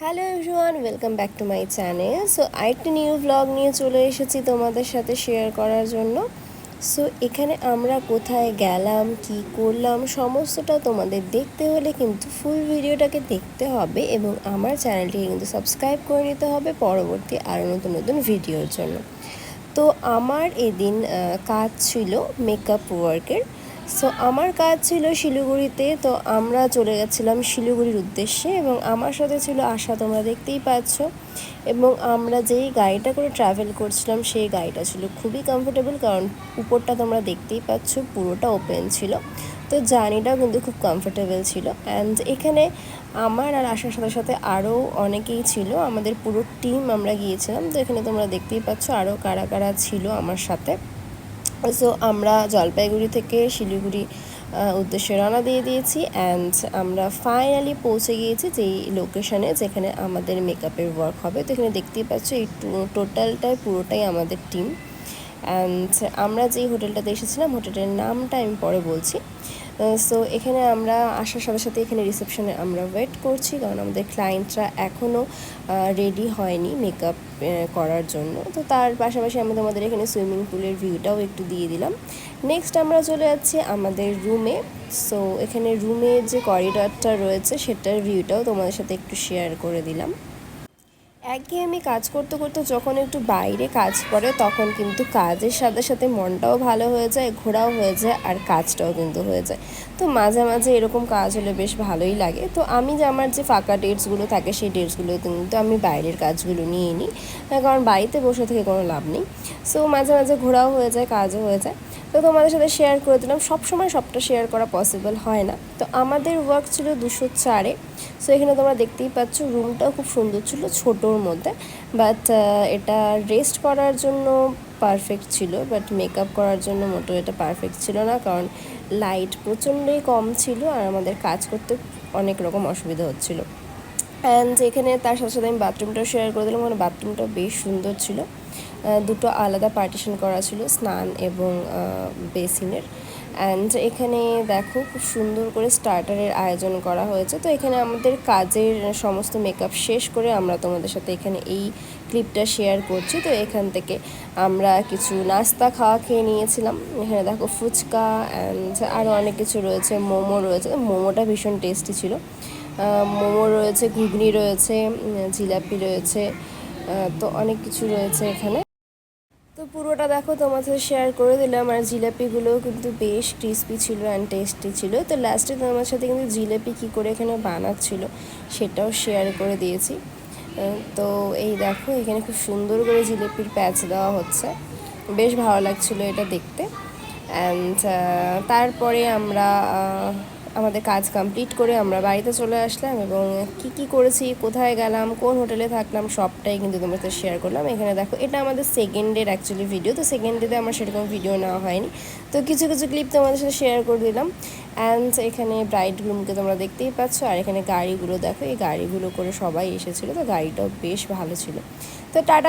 Hello everyone, welcome back to my channel. So, আরেকটি new blog নিয়ে চলে এসেছি তোমাদের সাথে শেয়ার করার জন্য। সো, এখানে আমরা কোথায় গেলাম, কি করলাম, সমস্তটা তোমাদের দেখতে হলে কিন্তু ফুল ভিডিওটাকে দেখতে হবে এবং আমার চ্যানেলটিকে কিন্তু সাবস্ক্রাইব করে নিতে হবে পরবর্তী আরও নতুন নতুন ভিডিওর জন্য। তো, আমার এদিন কাজ ছিল মেকআপ ওয়ার্কের সো আমার কাজ ছিল শিলিগুড়িতে, তো আমরা চলে গেছিলাম শিলিগুড়ির উদ্দেশ্যে এবং আমার সাথে ছিল আশা, তোমরা দেখতেই পাচ্ছ। এবং আমরা যেই গাড়িটা করে ট্রাভেল করছিলাম, সেই গাড়িটা ছিল খুবই কমফোর্টেবল কারণ উপরটা তোমরা দেখতেই পাচ্ছ, পুরোটা ওপেন ছিল। তো জার্নিটাও কিন্তু খুব কমফোর্টেবল ছিল। অ্যান্ড এখানে আমার আর আসার সাথে সাথে আরও অনেকেই ছিল, আমাদের পুরো টিম আমরা গিয়েছিলাম। তো এখানে তোমরা দেখতেই পাচ্ছ আরও কারা কারা ছিল আমার সাথে। সো আমরা জলপাইগুড়ি থেকে শিলিগুড়ি উদ্দেশ্যে রানা দিয়ে দিয়েছি অ্যান্ড আমরা ফাইনালি পৌঁছে গিয়েছি যেই লোকেশানে যেখানে আমাদের মেকআপের ওয়ার্ক হবে। তো এখানে দেখতেই পাচ্ছ এই টোটালটাই পুরোটাই আমাদের টিম অ্যান্ড আমরা যেই হোটেলটাতে এসেছিলাম হোটেলের নামটা আমি পরে বলছি। সো এখানে আমরা আসার সাথে সাথে এখানে রিসেপশনে আমরা ওয়েট করছি, কারণ আমাদের ক্লায়েন্টরা এখনও রেডি হয়নি মেকআপ করার জন্য। তো তার পাশাপাশি আমরা তোমাদের এখানে সুইমিং পুলের ভিউটাও একটু দিয়ে দিলাম। নেক্সট আমরা চলে যাচ্ছি আমাদের রুমে সো এখানে রুমে যে করিডরটা রয়েছে, সেটার ভিউটাও তোমাদের সাথে একটু শেয়ার করে দিলাম। একঘেয়েমি কাজ করতে করতে যখন একটু বাইরে কাজ করে, তখন কিন্তু কাজের সাথে সাথে মনটাও ভালো হয়ে যায়, ঘোরাও হয়ে যায় আর কাজটাও কিন্তু হয়ে যায়। তো মাঝে মাঝে এরকম কাজ হলে বেশ ভালোই লাগে। তো আমি যে আমার যে ফাঁকা ডেটসগুলো থাকে, সেই ডেটসগুলো কিন্তু আমি বাইরের কাজগুলো নিয়ে নিই। কারণ বাড়িতে বসে থেকে কোনো লাভ নেই। সো মাঝে মাঝে ঘোরাও হয়ে যায়, কাজও হয়ে যায়। তো তোমাদের সাথে শেয়ার করে দিলাম। সব সময় সবটা শেয়ার করা পসিবল হয় না। তো আমাদের ওয়ার্ক ছিল দুশো চারে। সো এখানে তোমরা দেখতেই পাচ্ছ রুমটাও খুব সুন্দর ছিল, ছোটোর মধ্যে। বাট এটা রেস্ট করার জন্য পারফেক্ট ছিল। বাট মেকআপ করার জন্য মোটো এটা পারফেক্ট ছিল না। কারণ লাইট প্রচণ্ডই কম ছিল আর আমাদের কাজ করতে অনেক রকম অসুবিধা হচ্ছিল। অ্যান্ড এখানে তার সাথে সাথে আমি বাথরুমটাও শেয়ার করে দিলাম। মানে বাথরুমটা বেশ সুন্দর ছিল। দুটো আলাদা পার্টিশন করা ছিল, স্নান এবং বেসিনের অ্যান্ড এখানে দেখো, খুব সুন্দর করে স্টার্টারের আয়োজন করা হয়েছে। তো এখানে আমাদের কাজের সমস্ত মেকআপ শেষ করে আমরা তোমাদের সাথে এখানে এই ক্লিপটা শেয়ার করছি। তো এখান থেকে আমরা কিছু নাস্তা খাওয়া খেয়ে নিয়েছিলাম। এখানে দেখো ফুচকা অ্যান্ড আরও অনেক কিছু রয়েছে, মোমো রয়েছে। মোমোটা ভীষণ টেস্টি ছিল। মোমো রয়েছে, ঘুগনি রয়েছে জিলাপি রয়েছে তো অনেক কিছু রয়েছে এখানে। তো পুরোটা দেখো সাথে শেয়ার করে দিলাম। আর জিলাপিগুলোও কিন্তু বেশ ক্রিস্পি ছিল অ্যান্ড টেস্টি ছিল। তো লাস্টে তোমার সাথে কিন্তু জিলাপি কী করে এখানে বানাচ্ছিল, সেটাও শেয়ার করে দিয়েছি। তো এই দেখো, এখানে খুব সুন্দর করে জিলিপির প্যাচ দেওয়া হচ্ছে। বেশ ভালো লাগছিল এটা দেখতে। অ্যান্ড তারপরে আমরা আমাদের কাজ কমপ্লিট করে আমরা বাড়িতে চলে আসলাম এবং কি কি করেছি, কোথায় গেলাম, কোন হোটেলে থাকলাম, সবটাই কিন্তু তোমার সাথে শেয়ার করলাম। এখানে দেখো, এটা আমাদের সেকেন্ডের অ্যাকচুয়ালি ভিডিও তো সেকেন্ড ডেতে আমার সেরকম ভিডিও নেওয়া হয়নি। তো কিছু কিছু ক্লিপ তোমাদের সাথে শেয়ার করে দিলাম। অ্যান্ড এখানে ব্রাইড গ্রুমকে তোমরা দেখতেই পাচ্ছ, আর এখানে গাড়িগুলো দেখো, এই গাড়িগুলো করে সবাই এসেছিল, তো গাড়িটাও বেশ ভালো ছিল। তো টাটা।